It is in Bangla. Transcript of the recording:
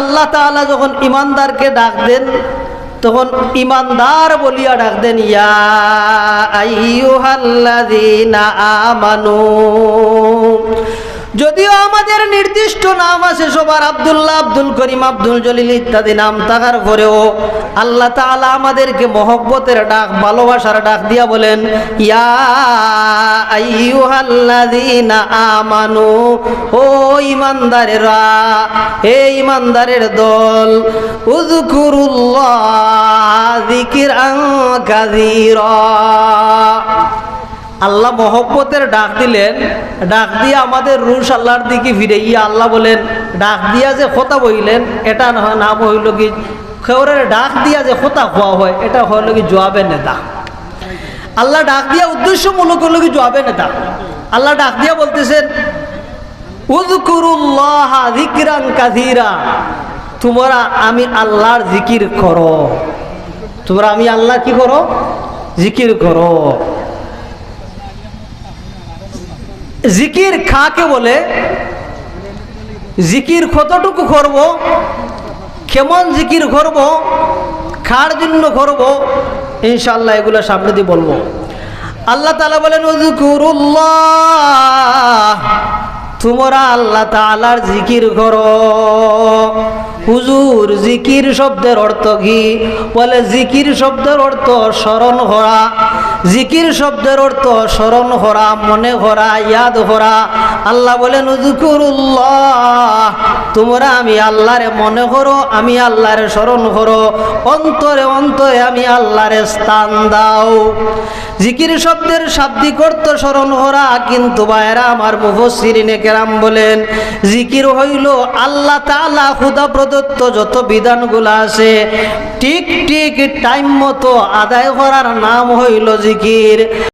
আল্লাহ তালা যখন ইমানদারকে ডাক দেন তখন ইমানদার বলিয়া ডাক দেন ইয়া আমানু। যদিও আমাদের নির্দিষ্ট নাম আছে, সবার আব্দুল্লাহ, আব্দুল করিম, আব্দুল জলিল ইত্যাদি নাম থাকার পরেও আল্লাহ তাআলা আমাদেরকে মহব্বতের ডাক, ভালোবাসার ডাক দিয়া বলেন, ইয়া আমানু, ও ইমানদারেরা হে ইমানদারের দল, উযকুরুল্লাহ যিকরান কাযীরা। আল্লাহ মহব্বতের ডাক দিলেন। ডাক দিয়ে আমাদের রুশ আল্লাহর দিকে ফিরে গিয়ে আল্লাহ বলেন, ডাক দিয়া যে কথা বইলেন, এটা না- নাম হইল কি খেওরের ডাক দিয়া যে কথা হওয়া হয়, এটা হইল কি জবাবের নেতা। আল্লাহ ডাক দিয়া উদ্দেশ্যমূলক হইল কি জবাবের নেতা। আল্লাহ ডাক দিয়া বলতেছেন তোমরা আমি আল্লাহর জিকির করো। তোমরা আমি আল্লাহ কি করো? জিকির করো। জিকির খাকে বলে, জিকির কতটুকু করব, কেমন জিকির করব খার জন্য করব ইনশাল্লাহ এগুলো সামনে দিয়ে বলব। আল্লাহ তালা বলেন তোমরা আল্লাহ তালার জিকির করো। হুজুর, জিকির শব্দের অর্থ কি? বলে, জিকির শব্দের অর্থ স্মরণ করা। জিকির শব্দের অর্থ স্মরণ হরা মনে হরা ইয়াদ করা। আল্লাহ বলেন তোমরা আমি আল্লাহরে মনে করো, আমি আল্লাহরে স্মরণ করো। অন্তরে অন্তরে আমি আল্লাহরে স্থান দাও। জিকির শব্দের শাব্দিক অর্থ স্মরণ করা, কিন্তু বাইরা আমার মুফসিরিনে কেরাম বলেন, জিকির হইল আল্লাহ তাআলা, খুদা প্রদত্ত যত বিধানগুলো আছে, ঠিক ঠিক টাইম মতো আদায় করার নাম হইল জিকির।